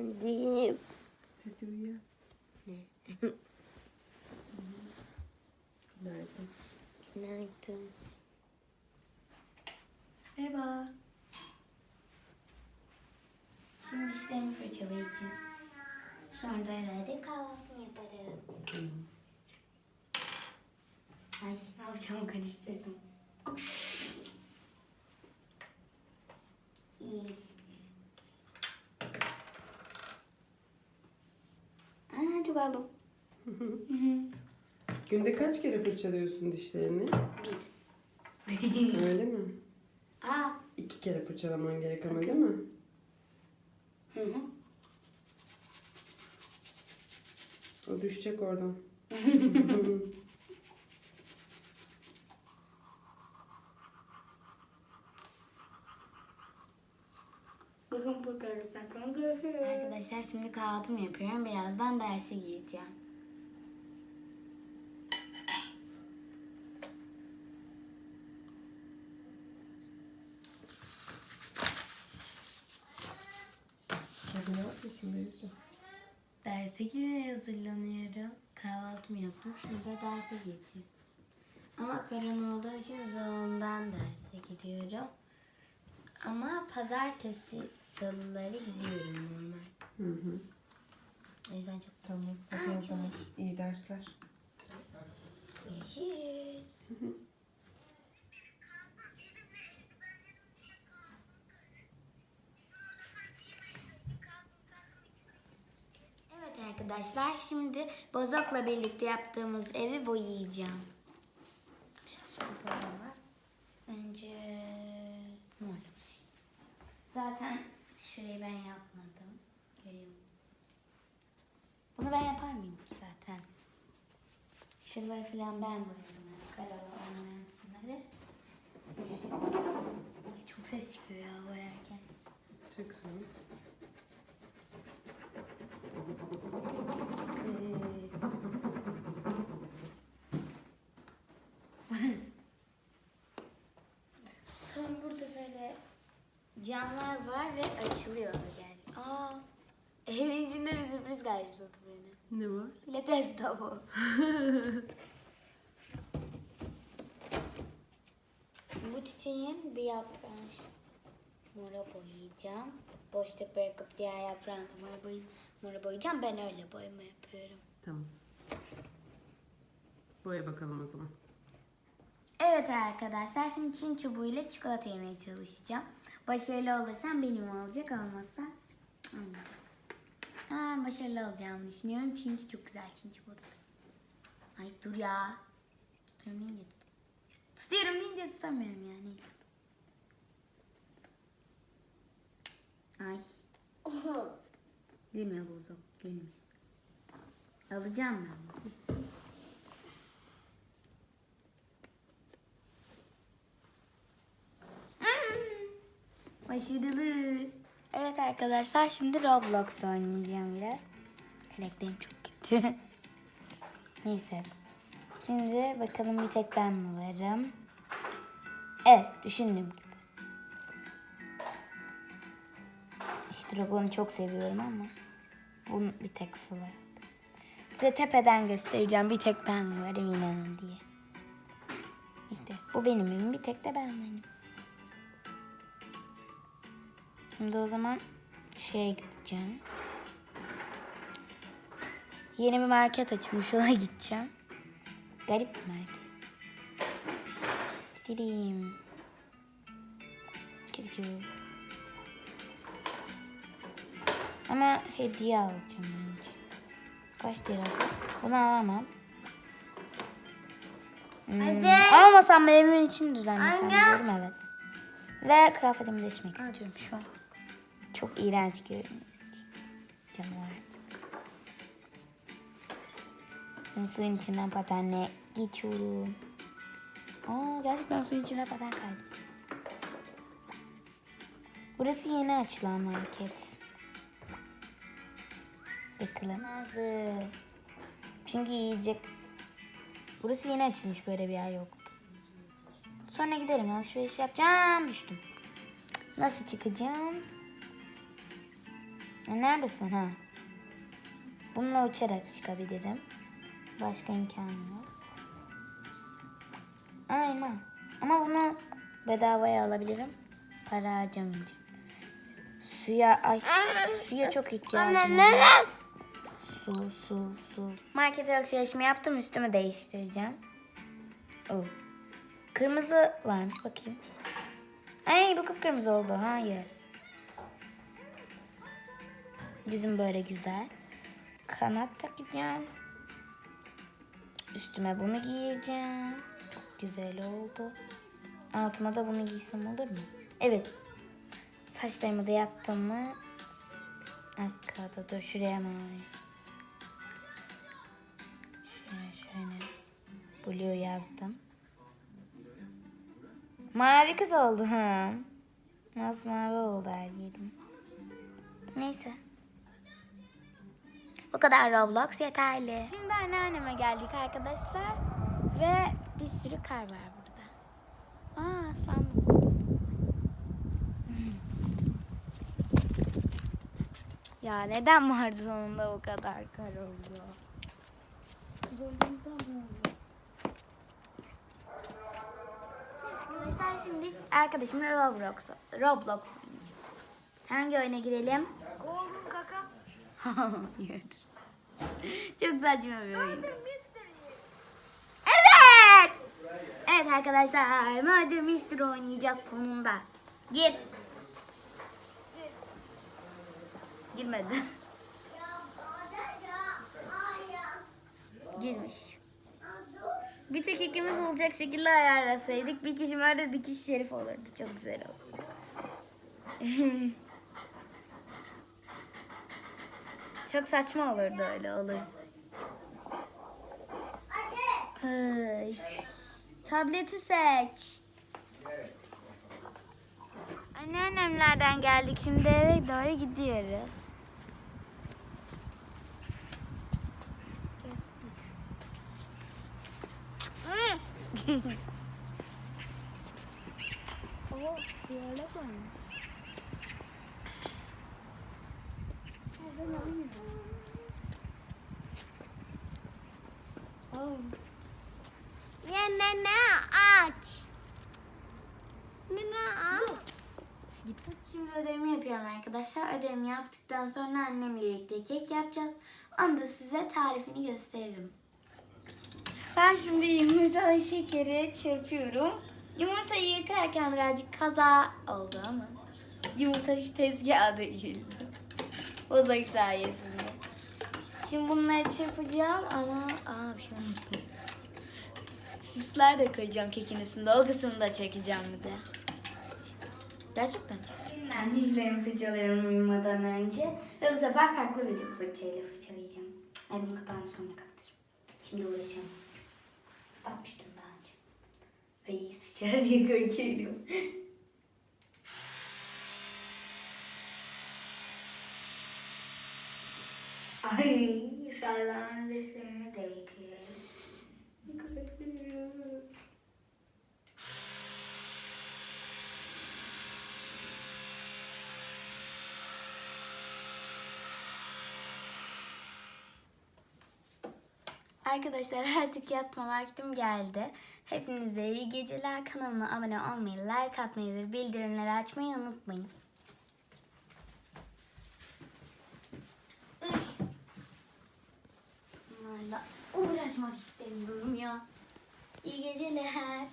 Efendim. Hadi uyan. Günaydın. Günaydın. Merhaba. Şimdi dişlerimi fırçalayacağım. Sonra da herhalde kahvaltımı yaparım. Ay ne yapacağımı karıştırdım. İyi. Aldım. Günde kaç kere fırçalıyorsun dişlerini? Bir. Öyle mi? Aa. İki kere fırçalaman gerek ama değil mi? Hı hı. O düşecek oradan. Bugün burada görüşürüz. Arkadaşlar şimdi kahvaltımı yapıyorum. Birazdan derse gireceğim. Hadi ne yapıyorsun Beyza? Derse girmeye hazırlanıyorum. Kahvaltımı yaptım. Şimdi de derse gireceğim. Ama korona olduğu için Zoom'dan derse giriyorum. Ama pazartesi, salıları gidiyorum normal. Hı hı. O yüzden çok Tamam. Hadi o zaman. İyi dersler. Görüşürüz. Evet arkadaşlar şimdi bozokla birlikte yaptığımız evi boyayacağım. Bir sürü boya var. Önce mor. Zaten şurayı ben yapmadım. Musun? Bunu ben yapar mıyım ki zaten? Şuraları falan ben boyadım. Karalı olmayan kısımları. Ay, çok ses çıkıyor ya boyarken. Çıksın. Sonra burada böyle camlar var ve açılıyor karşıladı beni. Ne var? Pilates tavuğu. Bu çiçeğin bir yaprağını şu mora boyayacağım. Boşluk bırakıp diğer yaprağını mora, boy mora boyayacağım. Ben öyle boyama yapıyorum. Tamam. Boya bakalım o zaman. Evet arkadaşlar şimdi çin çubuğuyla çikolata yemeye çalışacağım. Başarılı olursam benim olacak olmazsa olmayacak. Ha, başarılı olacağımı düşünüyorum çünkü çok güzel çin çubuğu tadı. Ay dur ya. Tutuyorum deyince tut. Tutuyorum deyince tutamıyorum yani. Ay. Gülme bozuk gülme. Alacağım ben bunu. Başarılı. Evet arkadaşlar şimdi Roblox oynayacağım biraz. Karakterim çok kötü. Neyse. Şimdi bakalım bir tek ben mi varım? Evet düşündüğüm gibi. İşte Dragon'u çok seviyorum ama bunun bir tek var. Size tepeden göstereceğim bir tek ben varım inanın diye. İşte bu benim evim bir tek de ben varım. Şimdi o zaman şeye gideceğim. Yeni bir market açılmış ona gideceğim. Garip bir market. Gideyim. Gidiyorum. Ama hediye alacağım önce. Kaç lira bu? Bunu alamam. Hmm, almasam mı evimin içini düzenlesem diyorum evet. Ve kıyafetimi değişmek istiyorum şu an. Çok iğrenç görünüyor. Canavar gibi. Ben suyun içinden patenle geçiyorum. Aa, gerçekten suyun içine paten kaydım. Burası yeni açılan market. Bakalım hazır. Çünkü yiyecek. Burası yeni açılmış böyle bir yer yoktu. Sonra giderim alışveriş yapacağım düştüm. Nasıl çıkacağım? E, Neredesin ha? Bununla uçarak çıkabilirim. Başka imkanı yok. Aynen. Ama bunu bedavaya alabilirim. Para harcamayacağım. Suya ay suya çok ihtiyacım var. Su su su. Market alışverişimi yaptım üstümü değiştireceğim. Oh. Kırmızı varmış bakayım. Ay bu kıpkırmızı oldu. Hayır. Yüzüm böyle güzel. Kanat takacağım. Üstüme bunu giyeceğim. Çok güzel oldu. Altıma da bunu giysem olur mu? Evet. Saçlarımı da yaptım mı? Az kaldı. Dur şuraya mavi. Şöyle şöyle. Blue yazdım. Mavi kız oldu ha. Masmavi oldu her yerim. Neyse. Bu kadar Roblox yeterli. Şimdi anneanneme geldik arkadaşlar. Ve bir sürü kar var burada. Aa sandım. Ya neden vardı sonunda bu kadar kar oldu? Arkadaşlar şimdi arkadaşımla Roblox, Roblox oynayacağım. Hangi oyuna girelim? Golden kaka. Hayır. Çok saçma bir oyun. Evet. Evet arkadaşlar Murder Mystery oynayacağız sonunda. Gir. Girmedi. Girmiş. Bir tek ikimiz olacak şekilde ayarlasaydık bir kişi murder bir kişi şerif olurdu. Çok güzel oldu. Çok saçma olurdu öyle olursa. Ay. Tableti seç. Anneannemlerden geldik. Şimdi eve doğru gidiyoruz. Oh, yere koymuş. Ya meme aç. Meme aç. Şimdi ödevimi yapıyorum arkadaşlar. Ödevimi yaptıktan sonra annemle birlikte kek yapacağız. Onu da size tarifini gösteririm. Ben şimdi yumurta ve şekeri çırpıyorum. Yumurtayı yıkarken birazcık kaza oldu ama yumurta şu tezgaha değildi. Bozak sayesinde. Şimdi bunları çırpacağım ama aa bir şey olmadı. Süsler de koyacağım kekin üstünde. O kısmını da çekeceğim bir de. Gerçekten. Ben dişlerimi fırçalıyorum uyumadan önce. Ve bu sefer farklı bir tip fırçayla fırçalayacağım. Ay bunun kapağını sonra kapatırım. Şimdi uğraşamam. Islatmıştım daha önce. Ay sıçar diye korkuyorum. Ay şallan dişlerimi değdi. Kapatıyorum. Arkadaşlar artık yatma vaktim geldi. Hepinize iyi geceler. Kanalıma abone olmayı, like atmayı ve bildirimleri açmayı unutmayın. Bunlarla uğraşmak istemiyorum ya. İyi geceler.